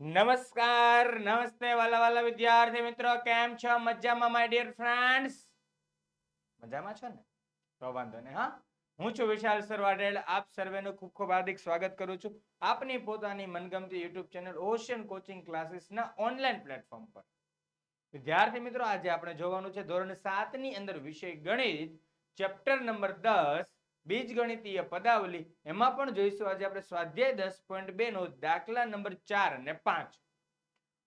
નમસ્કાર, નમસ્તે વાલા વાલા વિદ્યાર્થી મિત્રો, કેમ છો? મજામાં માય ડિયર ફ્રેન્ડ્સ મજામાં છો ને? તો વાંધો નહીં, હા? હું છું વિશાલ સરવાડેલ આપ સર્વેનું ખૂબ ખૂબ હાર્દિક સ્વાગત કરું છું આપની પોતાની મનગમતી યુટ્યુબ ચેનલ ઓશિયન કોચિંગ ક્લાસીસના ઓનલાઈન પ્લેટફોર્મ પર. વિદ્યાર્થી મિત્રો, આજે આપણે જોવાનું છે ધોરણ સાતની અંદર વિષય ગણિત, ચેપ્ટર નંબર દસ બીજગણિતીય પદાવલી, એમાં પણ જોઈશું. આજે આપણે સ્વાધ્યાય દસ પોઈન્ટ બે નો દાખલા નંબર ચાર અને પાંચ.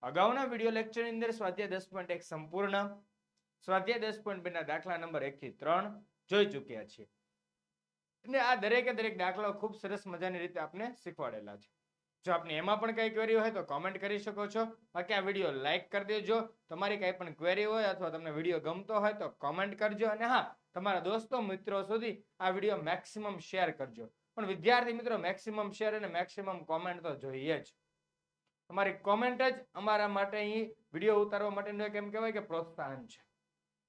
અગાઉના વીડિયો લેક્ચરની અંદર સ્વાધ્યાય દસ પોઈન્ટ એક સંપૂર્ણ, સ્વાધ્યાય દસ પોઈન્ટ બે ના દાખલા નંબર એક થી ત્રણ જોઈ ચૂક્યા છીએ. અને આ દરેકે દરેક દાખલાઓ ખૂબ સરસ મજાની રીતે આપને શીખવાડેલા છે. જો આપને એમાં પણ કઈ ક્વેરી હોય તો કોમેન્ટ કરી શકો છો. બાકી આ વીડિયો લાઈક કરી દેજો. તમારી કઈ પણ ક્વેરી હોય અથવા તમને વીડિયો ગમતો હોય તો કોમેન્ટ કરજો. અને હા તમારા દોસ્તો, મિત્રો સુધી આ વીડિયો મેક્સિમમ શેર કરજો. પણ વિદ્યાર્થી મિત્રો મેક્સિમમ શેર અને મેક્સિમમ કોમેન્ટ તો જોઈએ જ. તમારી કોમેન્ટ જ અમારા માટે અહીં વીડિયો ઉતારવા માટેનું એક એમ કહેવાય કે પ્રોત્સાહન છે.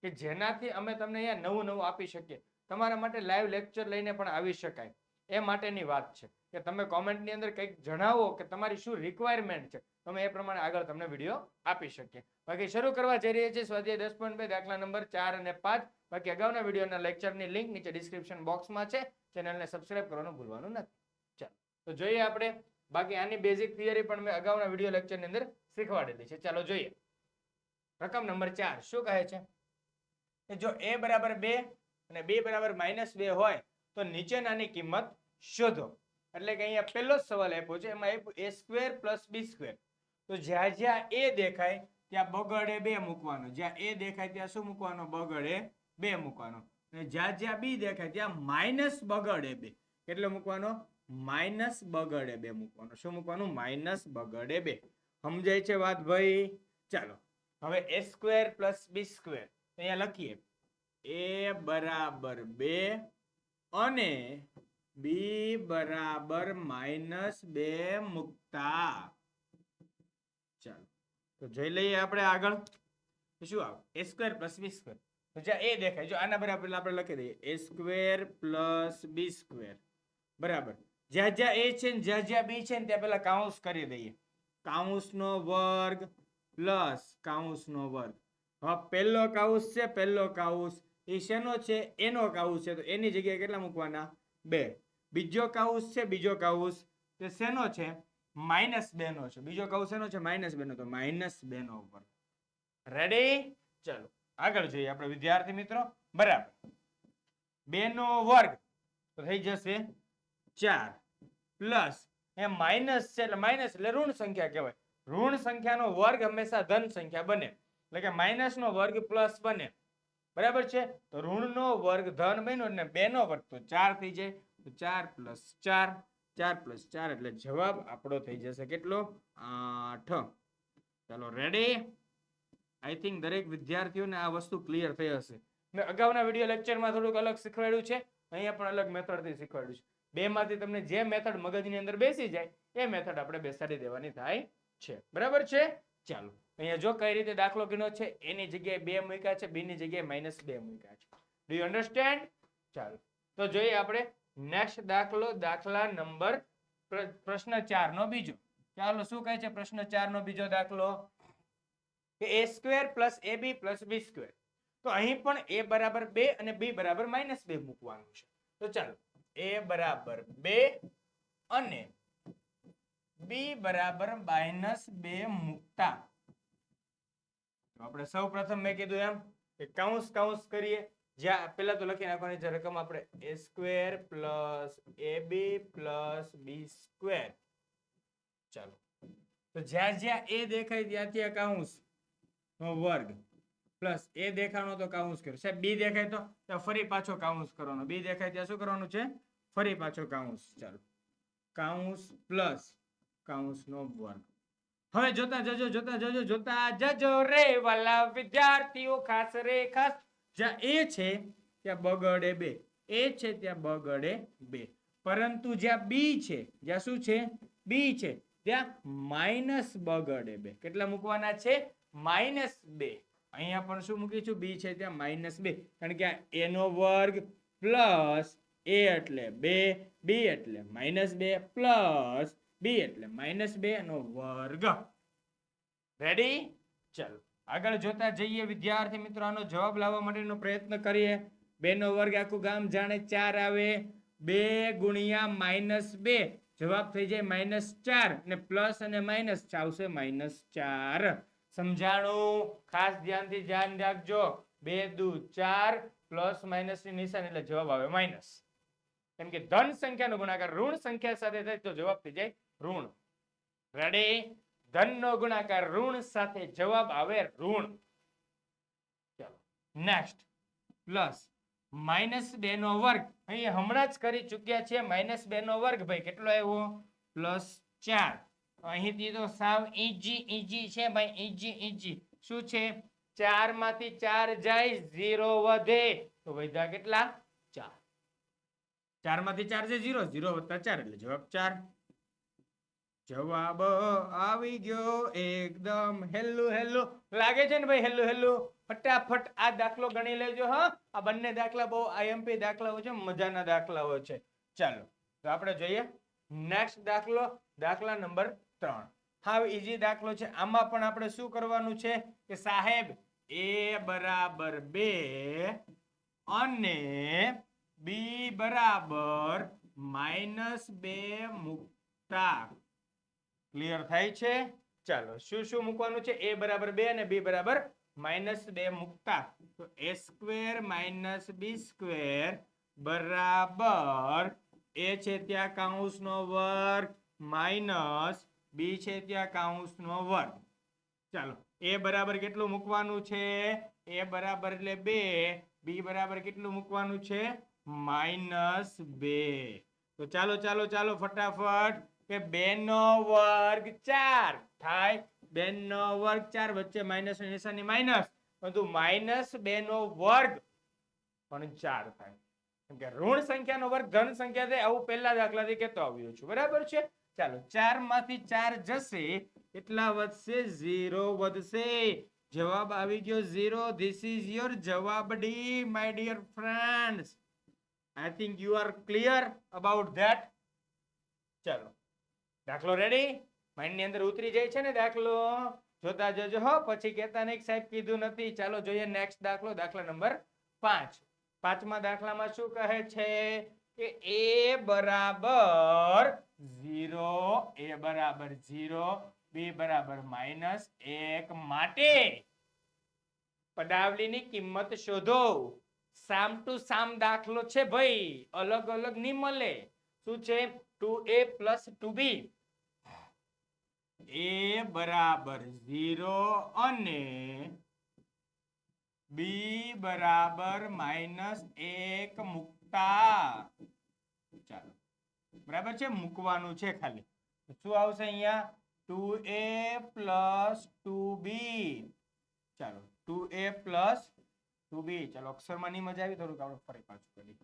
કે જેનાથી અમે તમને અહીંયા નવું નવું આપી શકીએ. તમારા માટે લાઈવ લેક્ચર લઈને પણ આવી શકાય. એ માટેની વાત છે. કે તમે કોમેન્ટની અંદર કંઈક જણાવો કે તમારી શું રિક્વાયરમેન્ટ છે, તમે એ પ્રમાણે આગળ તમને વીડિયો આપી શકીએ. બાકી શરૂ કરવા જઈ રહ્યા છીએ સ્વાધ્યાય દસ પોઈન્ટ બે, દાખલા નંબર ચાર અને પાંચ. બાકી અગાઉના વિડીયોના લેક્ચરની લિંક નીચે ડિસ્ક્રિપ્શન બોક્સમાં છે. ચેનલને સબસ્ક્રાઇબ કરવાનું ભૂલવાનું નથી. ચાલો, તો જોઈએ આપણે બાકી આની બેઝિક થિયરી પણ મેં અગાઉના વીડિયો લેક્ચરની અંદર શીખવાડેલી છે. ચાલો જોઈએ. રકમ નંબર ચાર, શું કહે છે? કે જો એ બરાબર બે અને બે બરાબર માઇનસ બે હોય, તો નીચેનાની કિંમત શોધો. એટલે કે અહીંયા પહેલો સવાલ આપ્યો છે, એમાં આપ્યું A square plus B square તો જ્યાં જ્યાં એ દેખાય, ત્યાં બગડે બે મૂકવાનો. જ્યાં એ દેખાય, ત્યાં શું મૂકવાનો? બગડે બે મૂકવાનો. અને જ્યાં જ્યાં બી દેખાય, ત્યાં માઇનસ બગડે બે. કેટલો મૂકવાનો? માઇનસ બગડે બે મૂકવાનો. શું મૂકવાનું? માઇનસ બગડે બે. સમજાય છે વાત ભાઈ? ચાલો. હવે A square plus B square. અહીંયા લખીએ. એ બરાબર બે અને બી બરાબર માઇનસ બે મૂકતા. ચાલો. તો જોઈ લઈએ આપણે આગળ. શું આવે? A square plus B square. તો જ્યાં એ દેખાય, જો આના બરાબર આપણે લખી દઈએ, A square plus B square. બરાબર. જ્યાં જ્યાં એ છે ને જ્યાં જ્યાં બી છે ને ત્યાં પેલા કાઉન્સ કરી દઈએ. કાઉન્સનો વર્ગ પ્લસ કાઉન્સનો વર્ગ. હવે પહેલો કાઉસ છે, પહેલો કાઉસ એ શેનો છે? એનો કાઉસ છે. તો એની જગ્યાએ કેટલા મૂકવાના? બે. બીજો કાઉસ છે, બીજો કાઉસ તે શેનો છે? માઇનસ બે નો છે. બીજો કાઉસ શેનો છે? માઇનસ બે નો તો માઇનસ બે નો ઉપર રેડી ચલો. આગળ જોઈએ આપણે વિદ્યાર્થી મિત્રો. બરાબર. બે નો વર્ગ તો થઈ જશે ચાર. પ્લસ એ માઇનસ છે એટલે માઇનસ એટલે ઋણ સંખ્યા કહેવાય. ઋણ સંખ્યાનો વર્ગ હંમેશા ધન સંખ્યા બને. એટલે કે માઇનસ નો વર્ગ પ્લસ બને. બરાબર છે? તો ઋણ નો વર્ગ ધન બન્યો અને બે નો વર્ગ. તો ચાર થઈ જાય. તો ચાર પ્લસ ચાર. ચાર પ્લસ ચાર એટલે જવાબ આપણો થઈ જશે કેટલો? આઠ. ચાલો રેડી આઈ થિંક દરેક વિદ્યાર્થીઓને આ વસ્તુ ક્લિયર થઈ હશે. મેં અગાઉના વીડિયો લેક્ચરમાં થોડુંક અલગ શીખવાડ્યું છે, અહીંયા પણ અલગ મેથડથી શીખવાડ્યું છે. બે માંથી તમને જે મેથડ મગજની અંદર બેસી જાય, એ મેથડ આપણે બેસાડી દેવાની થાય છે. બરાબર છે? ચાલો, અહીંયા જો કઈ રીતે દાખલો ગીનો છે, એની જગ્યાએ બે મૂક્યા છે, બીની જગ્યાએ માઇનસ બે મૂક્યા છે. ડુ યુ અન્ડરસ્ટેન્ડ ચાલો, તો જોઈએ આપણે નેક્સ્ટ દાખલો, દાખલા નંબર પ્રશ્ન ચાર નો બીજો. ચાલો, શું કહે છે પ્રશ્ન ચાર નો બીજો દાખલો? કે A square plus A B plus B square. તો અહીં પણ એ બરાબર બે અને બી બરાબર માઇનસ બે મૂકવાનું છે. તો ચાલો, એ બરાબર બે અને બી બરાબર માઇનસ બે મૂકતા. આપણે સૌ પ્રથમ મેં કીધું એમ કે કાઉન્સ કાઉન્સ કરીએ. જ્યાં પેલા તો લખી નાખવાની જે રકમ આપણે A square plus A B plus B square. ચાલો, તો જ્યાં જ્યાં એ દેખાય ત્યાં ત્યાં કાઉન્સ નો વર્ગ. પ્લસ એ દેખાણો તો કાઉન્સ કર્યો. સાહેબ, બી દેખાય તો? ત્યાં ફરી પાછો કાઉન્સ કરવાનો. બી દેખાય ત્યાં શું કરવાનું છે? ફરી પાછો કાઉન્સ ચાલો. કાઉન્સ પ્લસ કાઉન્સ નો વર્ગ. હવે જોતા જજો જોતા જજો જોતા જજો રે વાલા વિદ્યાર્થીઓ, ખાસ રે ખાસ. જ્યાં એ છે, ત્યાં બગડે બે. એ છે, ત્યાં બગડે બે. પરંતુ જ્યાં બી છે, જ્યાં શું છે? બી છે, ત્યાં માઇનસ બગડે બે. કેટલા મૂકવાના છે? માઇનસ બે. અહીંયા પણ શું મૂકીશું બી છે ત્યાં માઇનસ બે. કારણ કે આ એનો વર્ગ પ્લસ એ એટલે બે, બી એટલે માઇનસ બે પ્લસ બી એટલે માઇનસ બે નો વર્ગ. રેડી ચલો. આગળ જોતા જઈએ વિદ્યાર્થી મિત્રો આનો જવાબ લાવવા માટેનો પ્રયત્ન કરીએ. બે નો વર્ગ આખું ગામ જાણે ચાર આવે. બે ગુણ્યા માઇનસ બે. જવાબ થઈ જાય માઇનસ ચાર ને પ્લસ અને માઇનસ આવશે માઇનસ ચાર. સમજાણું? ખાસ ધ્યાનથી ધ્યાન રાખજો. બે, દુ, ચાર, પ્લસ માઇનસની નિશાન, એટલે જવાબ આવે માઇનસ. કેમ કે ધન સંખ્યાનો ગુણાકાર ઋણ સંખ્યા સાથે થાય તો જવાબ થઈ જાય ઋણ. રેડી ધન નો ગુણાકાર ઋણ સાથે જવાબ આવે ઋણ. ચાલો. નેક્સ્ટ પ્લસ માઇનસ બે નો વર્ગ. અહીં હમણાં જ કરી ચૂક્યા છે માઇનસ બે નો વર્ગ ભાઈ, કેટલો આવ્યો? પ્લસ ચાર. અહીંથી તો સાવ ઈજી ઈજી છે ભાઈ, ઈજી ઈજી. શું છે? ચારમાંથી ચાર જાય, ઝીરો વધે. તો વધ્યા કેટલા? ચાર. ચારમાંથી ચાર છે ઝીરો. ઝીરો વત્તા ચાર એટલે જવાબ ચાર. જવાબ આવી ગયો એકદમ. હેલ્લું હેલ્લું. લાગે છે ને ભાઈ, હેલ્લો, હેલ્લું? ફટાફટ આ દાખલો ગણી લેજો, હા? આ બંને દાખલા બહુ આઈએમપી દાખલાઓ છે, મજાના દાખલાઓ છે. ચાલો, તો આપણે જોઈએ. નેક્સ્ટ દાખલો, દાખલા નંબર ત્રણ. હાવ ઈજી દાખલો છે. આમાં પણ આપણે શું કરવાનું છે કે સાહેબ, એ બરાબર બે અને બી બરાબર માઇનસ બે મૂકતા. ક્લિયર થાય છે? ચાલો, શું શું મૂકવાનું છે? એ બરાબર બે અને બી બરાબર માઇનસ બે મૂકતા. તો A square minus B square બરાબર એ છે ત્યાં કાઉન્સનો વર્ગ માઇનસ બી છે ત્યાં કાઉન્સનો વર્ગ ચાલો, એ બરાબર કેટલું મૂકવાનું છે? એ બરાબર એટલે બે. બી બરાબર કેટલું મૂકવાનું છે? માઇનસ બે. તો ચાલો ચાલો ચાલો, ફટાફટ કે બે નો વર્ગ ચાર થાય. બે નો વર્ગ ચાર વચ્ચે માઇનસ નિશાની માઇનસ. પરંતુ માઇનસ બે નો વર્ગ પણ ચાર થાય. કે ઋણ સંખ્યાનો વર્ગ ધન સંખ્યા થાય, આવું પહેલા દાખલાથી કહેતો આવ્યો છું. બરાબર છે? ચાલો ચારમાંથી ચાર જશે, એટલા વધશે ઝીરો, વધશે. જવાબ આવી ગયો ઝીરો. ધીસ ઇઝ યોર જવાબ D my dear friends I think you are clear about that ચાલો, દાખલો રેડી માઇન્ડની અંદર ઉતરી જાય છે ને દાખલો? જોતા જજો હો, પછી કહેતા નહીં સાહેબ કીધું નથી. ચાલો, જોઈએ નેક્સ્ટ દાખલો, દાખલા નંબર પાંચ. પાંચમા દાખલામાં શું કહે છે? કે એ બરાબર ઝીરો, એ બરાબર ઝીરો, બી બરાબર માઇનસ એક માટે પદાવલીની કિંમત શોધો. સામ ટુ સામ દાખલો છે ભાઈ, અલગ અલગ નહીં મળે. શું છે? Two A plus two B. A બરાબર ઝીરો અને બી બરાબર માઇનસ એક મૂકતા. ચાલો. બરાબર છે? મૂકવાનું છે ખાલી. શું આવશે અહીંયા? Two A plus two B ચાલો two A plus two B ચાલો, અક્ષરમાં ની મજા આવી, થોડુંક આપણે ફરી પાછું કરી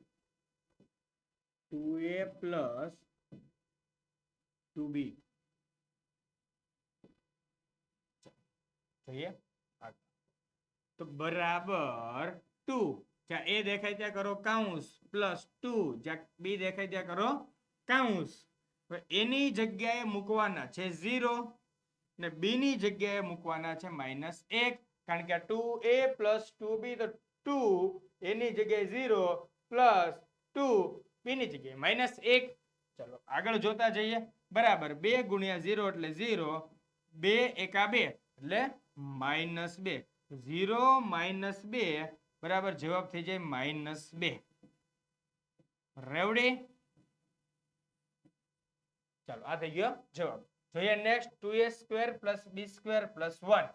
two A plus two B જોઈએ. તો બરાબર ટુ જ્યાં એ દેખાય ત્યાં કરો કાઉન્સ પ્લસ ટુ જ્યાં બી દેખાય ત્યાં કરો કાઉન્સ એની જગ્યાએ મૂકવાના છે ઝીરો ને બી ની જગ્યાએ મૂકવાના છે માઇનસ એક. કારણ કે two A plus two B તો ટુ એની જગ્યાએ ઝીરો પ્લસ ટુ બી ની જગ્યાએ માઇનસ એક. ચલો, આગળ જોતા જઈએ. બરાબર, બે ગુણ્યા ઝીરો એટલે ઝીરો, બે એકા બે એટલે માઇનસ બે. ઝીરો માઇનસ બે, બરાબર જવાબ થઈ જાય માઇનસ બે. રેવડી ચાલો, આ થઈ ગયો જવાબ. જોઈએ next two A square plus B square plus one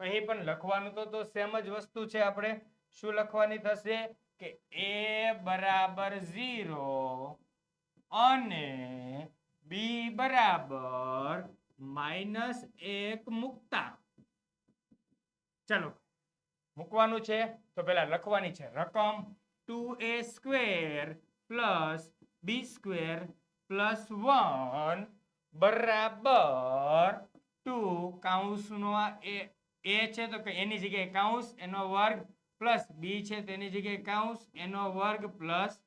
અહીં પણ લખવાનું તો તો સેમ જ વસ્તુ છે આપણે. શું લખવાની થશે? કે એ બરાબર અને બી બરાબર માઇનસ એક મૂકતા ચાલો, મૂકવાનું છે. તો પેલા લખવાની છે રકમ two A square plus B square plus one બરાબર ટુ. કાઉન્સનો આ એ એ છે તો કે એની જગ્યાએ કાઉન્સ, એનો વર્ગ પ્લસ બી છે તેની જગ્યાએ કાઉન્સ, એનો વર્ગ પ્લસ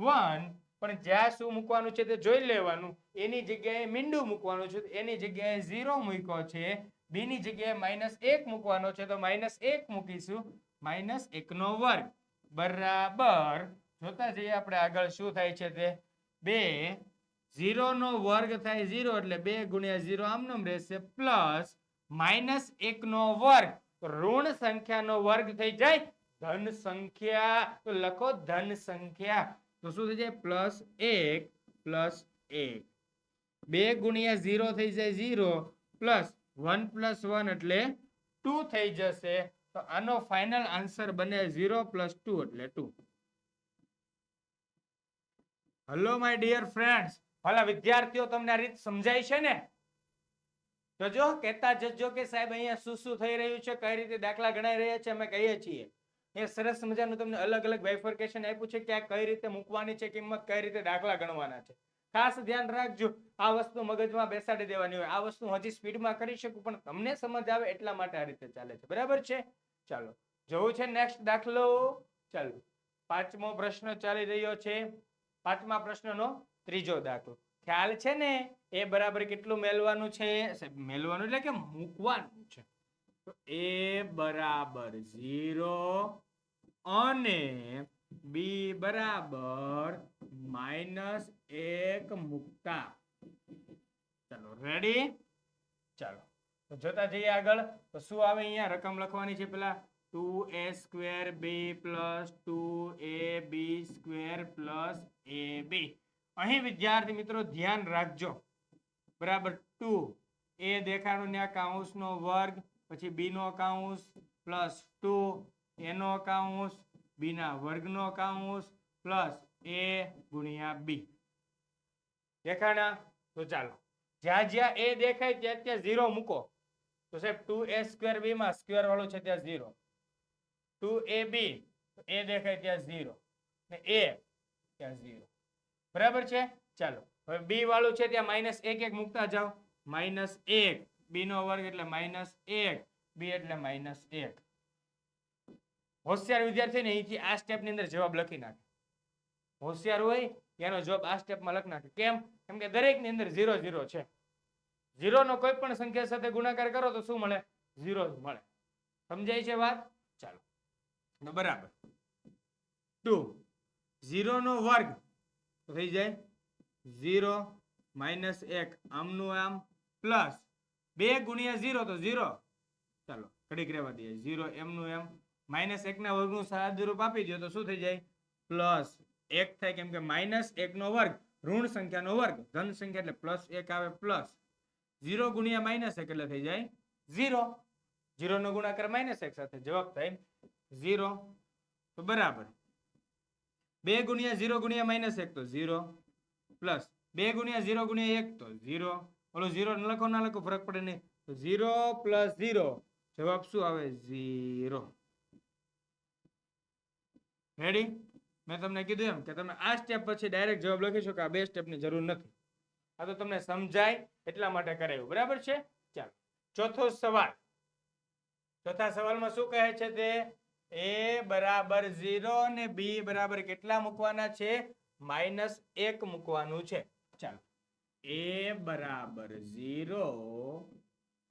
વન. પણ જ્યાં શું મૂકવાનું છે તે જોઈ લેવાનું. એની જગ્યાએ મીંડું મૂકવાનું છે એની જગ્યાએ ઝીરો મૂક્યો છે. બી ની જગ્યાએ માઇનસ એક મૂકવાનો છે તો માઇનસ એક મૂકીશું. માઇનસ એકનો વર્ગ. બરાબર. જોતા જઈએ આપણે આગળ શું થાય છે તે. બે ઝીરો નો વર્ગ થાય ઝીરો એટલે બે ગુણ્યા ઝીરો આમનામ રહેશે પ્લસ માઇનસ એક નો વર્ગ. ઋણ સંખ્યાનો વર્ગ થઈ જાય ધન સંખ્યા. તો લખો ધન સંખ્યા. તો શું થઈ જાય? પ્લસ એક પ્લસ એક. બે ગુણ્યા ઝીરો થઈ જાય zero, plus one plus one એટલે ટુ થઈ જશે. તો આનો ફાઇનલ આન્સર બને ઝીરો પ્લસ ટુ એટલે two. Hello, my dear friends. ભલા વિદ્યાર્થીઓ તમને આ રીત સમજાય છે ને? તો જો કહેતા જજો કે સાહેબ અહીંયા શું શું થઈ રહ્યું છે, કઈ રીતે દાખલા ગણાઈ રહ્યા છે, અમે કહીએ છીએ. એ સરસ મજાનું તમને અલગ અલગ વેફરકેશન આપ્યું છે કે આ કઈ રીતે મૂકવાની છે, કિંમત કઈ રીતે દાખલા ગણવાના છે. ખાસ ધ્યાન રાખજો, આ વસ્તુ મગજમાં બેસાડી દેવાની હોય. આ વસ્તુ હજી સ્પીડમાં કરી શકું, પણ તમને સમજ આવે એટલા માટે આ રીતે ચાલે છે. બરાબર છે? ચાલો. જવું છે નેક્સ્ટ દાખલો. ચાલો. પાંચમો પ્રશ્ન ચાલી રહ્યો છે. પાંચમા પ્રશ્નનો ત્રીજો દાખલો. ખ્યાલ છે ને? એ બરાબર કેટલું મેળવાનું છે? મેળવાનું એટલે કે મૂકવાનું છે. તો એ બરાબર ઝીરો અને બી બરાબર માઇનસ એક મૂકતા. ચાલો રેડી ચાલો. તો જોતા જઈએ આગળ. તો શું આવે અહીંયા? રકમ લખવાની છે પેલા? Two A square B plus two A B square plus A B. અહીં વિદ્યાર્થી મિત્રો ધ્યાન રાખજો. બરાબર ટુ એ દેખાડો ને કાઉન્સનો વર્ગ, પછી બી નો કાઉન્સ પ્લસ ટુ એનો કાઉન્સ બી ના વર્ગનો કાઉન્સ પ્લસ એ ગુણ્યા બી દેખાણા? તો ચાલો. જ્યાં જ્યાં એ દેખાય ત્યાં ત્યાં ઝીરો મૂકો. તો સાહેબ ટુ એ સ્ક્વેર બી માં સ્ક્વેર વાળું છે ત્યાં ઝીરો ટુ એ બી એ દેખાય ત્યાં ઝીરો ને એ ત્યાં ઝીરો બરાબર છે? ચાલો, હવે બી વાળું છે ત્યાં માઇનસ એક એક મૂકતા જાઓ. માઇનસ એક. બી નો વર્ગ એટલે માઇનસ એક. બી એટલે માઇનસ એક. હોશિયાર વિદ્યાર્થી ને અહીંથી આ સ્ટેપની અંદર જવાબ લખી નાખે. હોશિયાર હોય એનો જવાબ આ સ્ટેપમાં લખી નાખે. કેમ? કેમ કે દરેકની અંદર ઝીરો ઝીરો છે. ઝીરો નો કોઈ પણ સંખ્યા સાથે ગુણાકાર કરો તો શું મળે? ઝીરો જ મળે. સમજાય છે વાત? ચાલો. બરાબર. ટુ ઝીરો નો વર્ગ થઈ જાય. ઝીરો માઇનસ એક. આમનું આમ પ્લસ બે ગુણ્યા ઝીરો તો ઝીરો. ચાલો, ઘડીક રહેવા દઈએ. ઝીરો એમનું એમ માઇનસ એકના વર્ગનું સાદુરૂપ આપી દો તો શું થઈ જાય? પ્લસ એક થાય કેમ કે માઇનસ એકનો વર્ગ, ઋણ સંખ્યાનો વર્ગ. ધન સંખ્યા એટલે પ્લસ એક આવે પ્લસ. ઝીરો ગુણ્યા માઇનસ એક એટલે થઈ જાય ઝીરો. ઝીરો નો ગુણાકાર માઇનસ એક સાથે. જવાબ થાય ઝીરો. તો બરાબર. બે ગુણ્યા ઝીરો ગુણ્યા માઇનસ એક તો ઝીરો પ્લસ બે ગુણ્યા ઝીરો ગુણ્યા એક તો ઝીરો. ઓલો ઝીરો ન લખો, ના લખો, ફરક પડે નહીં. તો ઝીરો પ્લસ ઝીરો. જવાબ શું આવે? ઝીરો. રેડી મેં તમને કીધું એમ કે તમે આ સ્ટેપ પછી ડાયરેક્ટ જવાબ લખી શકો, આ બે સ્ટેપની જરૂર નથી. આ તો તમને સમજાય એટલા માટે કરાયું. બરાબર છે? ચાલો. ચોથો સવાલ. ચોથા સવાલમાં શું કહે છે તે? એ બરાબર ઝીરો અને બી બરાબર કેટલા મૂકવાના છે? માઇનસ એક મૂકવાનું છે. ચાલો. એ બરાબર ઝીરો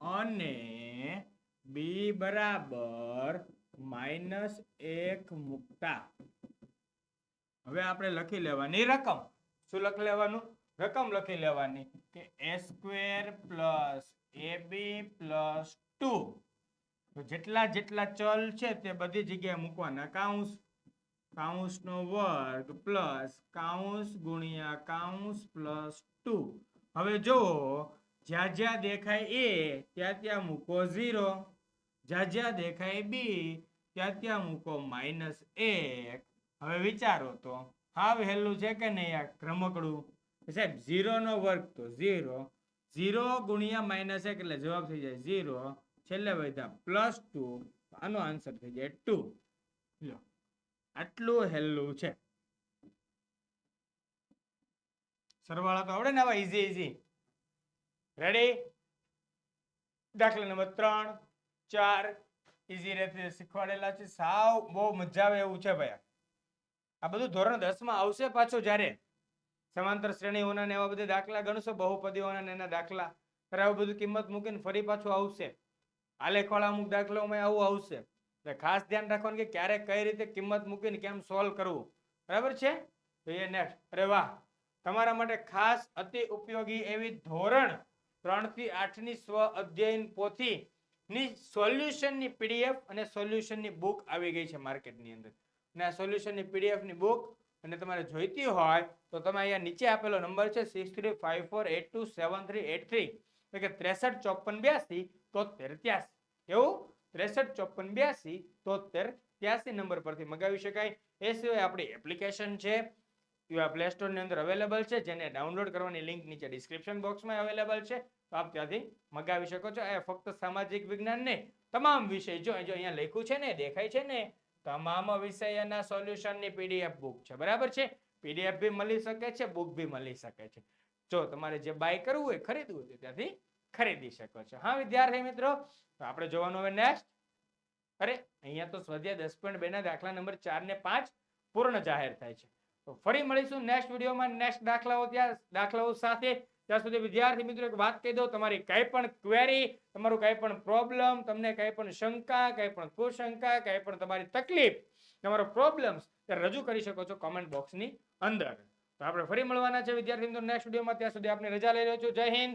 અને બી બરાબર માઇનસ એક મૂકતા. હવે આપણે લખી લેવાની રકમ. શું લખી લેવાનું? રકમ લખી લેવાની કે A square plus A B plus two. તો જેટલા જેટલા ચલ છે તે બધી જગ્યાએ મૂકવાના. કાઉન્સ, કાઉન્સનો વર્ગ પ્લસ કાઉન્સ ગુણ્યા કાઉન્સ પ્લસ ટુ. હવે જો જ્યાં જ્યાં દેખાય એ, ત્યાં ત્યાં મૂકો ઝીરો. જ્યાં જ્યાં દેખાય બી, ત્યાં ત્યાં મૂકો માઇનસ એક. હવે વિચારો તો હા વહેલું છે કે નહીં આ રમકડું સાહેબ ઝીરો નો વર્ગ તો ઝીરો. ઝીરો ગુણ્યા માઇનસ એક એટલે જવાબ થઈ જાય ઝીરો. છેલ્લે વધ્યા પ્લસ ટુ આનો આન્સર થઈ જાય ટુ લો આટલું હેલ્લું છે. સરવાળા તો આવડે ને આવા ઈઝી ઈઝી રેડી દાખલા નંબર ત્રણ ચાર. ઈઝી રીતે શીખવાડેલા છે. સાવ બહુ મજા આવે એવું છે ભાઈ. આ બધું ધોરણ દસમાં આવશે પાછું જ્યારે. સમાંતર શ્રેણીઓના ને એવા બધા દાખલા ગણશો બહુપદીઓના ને એના દાખલા. ત્યારે આવું બધું કિંમત મૂકીને ફરી પાછું આવશે. આલેખવાળા અમુક દાખલાઓમાં આવું આવશે. એટલે ખાસ ધ્યાન રાખવાનું કે ક્યારે કઈ રીતે કિંમત મૂકીને કેમ સોલ્વ કરવું. બરાબર છે? જોઈએ નેક્સ્ટ અરે વાહ! તમારા માટે ખાસ અતિ ઉપયોગી એવી ધોરણ ત્રણથી આઠની સ્વ અધ્યયન પોથી ની સોલ્યુશનની પીડીએફ અને સોલ્યુશનની બુક આવી ગઈ છે માર્કેટની અંદર. અને આ સોલ્યુશનની પીડીએફની બુક અને તમારે જોઈતી હોય તો તમે અહીંયા નીચે આપેલો નંબર છે six three five four eight two seven three eight three એટલે કે ત્રેસઠ ચોપન બ્યાસી તોતેર ત્યાસી. કેવું ત્રેસઠ, ચોપન, બ્યાસી તોતેર ત્યાસી નંબર પરથી મગાવી શકાય. એ સિવાય આપણી એપ્લિકેશન છે, એ પ્લે સ્ટોરની અંદર અવેલેબલ છે, જેને ડાઉનલોડ કરવાની લિંક નીચે ડિસ્ક્રિપ્શન બોક્સમાં અવેલેબલ છે. તો આપ ત્યાંથી મગાવી શકો છો. એ ફક્ત સામાજિક વિજ્ઞાન ને તમામ વિષય. જો જો અહીંયા લખ્યું છે ને, દેખાય છે ને, તમામ વિષયના સોલ્યુશનની પીડીએફ બુક છે. બરાબર છે? પીડીએફ બી મળી શકે છે બુક બી મળી શકે છે. જો તમારે જે બાય કરવું હોય, ખરીદવું હોય ત્યાંથી ખરીદી શકો છો. હા, વિદ્યાર્થી મિત્રો, તો આપણે જોવાનું હવે નેક્સ્ટ અરે, અહીંયા તો સ્વાધ્યાય દસ પોઈન્ટ બે ના દાખલા નંબર ચાર ને પાંચ પૂર્ણ જાહેર થાય છે. તો ફરી મળીશું નેક્સ્ટ વિડીયોમાં નેક્સ્ટ દાખલાઓ ત્યાં, દાખલાઓ સાથે. ત્યાં સુધી વિદ્યાર્થી મિત્રો, એક વાત કહી દઉં, તમારી કઈ પણ ક્વેરી તમારું કઈ પણ પ્રોબ્લેમ તમને કઈ પણ શંકા, કઈ પણ કુશંકા, કઈ પણ તમારી તકલીફ, તમારો પ્રોબ્લેમ્સ રજૂ કરી શકો છો કોમેન્ટ બોક્સની અંદર. તો આપણે ફરી મળવાના છે વિદ્યાર્થી મિત્રો નેક્સ્ટ વિડીયોમાં ત્યાં સુધી આપણે રજા લઈ રહ્યો છું. જય હિન્દ.